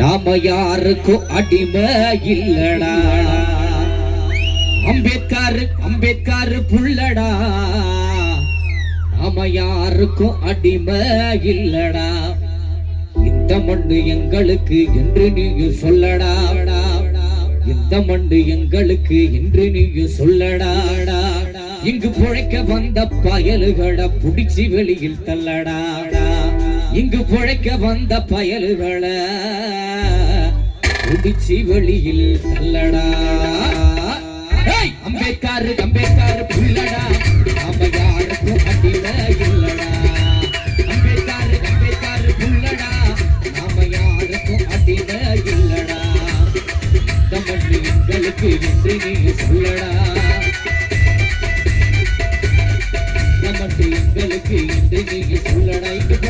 நாம யாருக்கும் அடிமை இல்லடா. அம்பேத்கர் அம்பேத்கர் புள்ளடா. நாம யாருக்கும் அடிமை இல்லடா. இந்த மண்ணு எங்களுக்கு என்று நீங்க சொல்லடா. இந்த மண்ணு எங்களுக்கு என்று நீங்க சொல்லடாடா இங்கு புழைக்க வந்த பயலுகளை புடிச்சு வெளியில் தள்ளடாடா இங்கு பிழைக்க வந்த பயலுகளை. புடிச்சு வெளியில் தள்ளடா. அம்பேத்காரு அம்பேத்காரு புள்ளடா. நாம யாருக்கும் அடிமை இல்லடா. அம்பேத்காரு அம்பேத்காரு புள்ளடா. நாம யாருக்கும் அடிமை இல்லடா. தமிழ் எங்களுக்கு என்று நீ சொல்லடா. தமிழ் எங்களுக்கு என்று நீ சொல்லடா.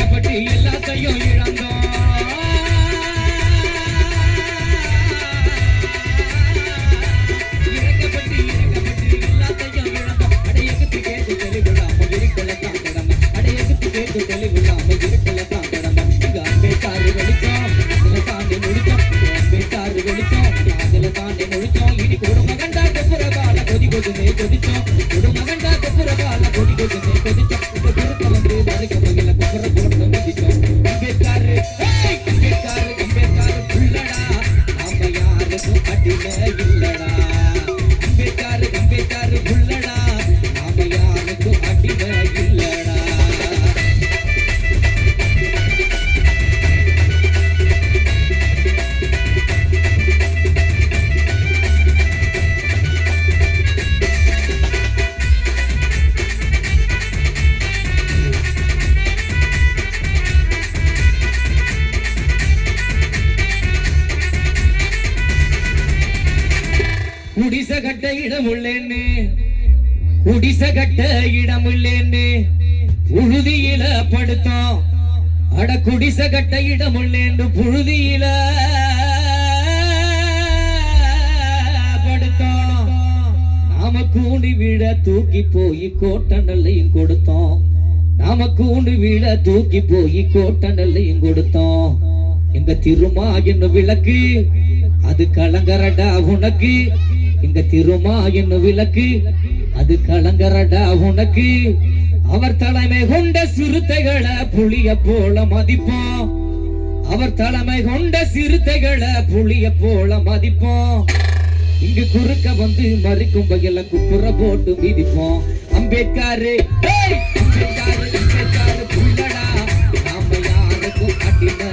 புள்ளடா எல்லாத்தையும் இழந்தோம் இறக்கப்பட்டு இறக்கப்பட்டு எல்லாத்தையும் இழந்தோம் அடையகத்து கேட்டு தெளிவிடாம இருக்கலத்தான் கடமை அடையகத்து கேட்டு தெளிவிடாம இருக்கலத்தான் கடமை இங்க அம்பேத்காரு வெளிச்சோம் அதுல தாண்டி முடிச்சோம் அம்பேத்காரு வெளிச்சோம் அதுல தாண்டி முடிச்சோம் இனி கொடுமகண்டா புறகால கொதி கொதுமே கொதிச்சோம் கொடுமகண்டா புறகால கொதி கொதுமே கொதிச்சோம் வந்து குடிச கட்ட இடம் உள்ளேன்னு குடிச கட்ட இடம் உழுதியில படுத்தோம். அட குடிச கட்ட இடம் உள்ளேன்னு புழுதியில படுத்தோம். நாம கூண்டி வீட தூக்கி போய் கோட்டநெல்லையும் கொடுத்தோம். நாம கூண்டு வீட தூக்கி போய் கோட்டநெல்லையும் கொடுத்தோம். எங்க திருமா என்ன விளக்கு அது கலங்கரடா உனக்கு. இங்க திருமா என்ன விளக்கு அது கலங்கரடா உனக்கு. அவர் தலைமை கொண்ட சிறுத்தைகளை புளிய போல மதிப்போம். அவர் தலைமை கொண்ட சிறுத்தைகளை புளிய போல மதிப்போம். இங்கு குறுக்க வந்து மறிக்கும் வகையில குப்புற போட்டு மிதிப்போம். அம்பேத்காரு அம்பேத்காரு அம்பேத்காரு புள்ளடா. நாம யாருக்கும் அடிமை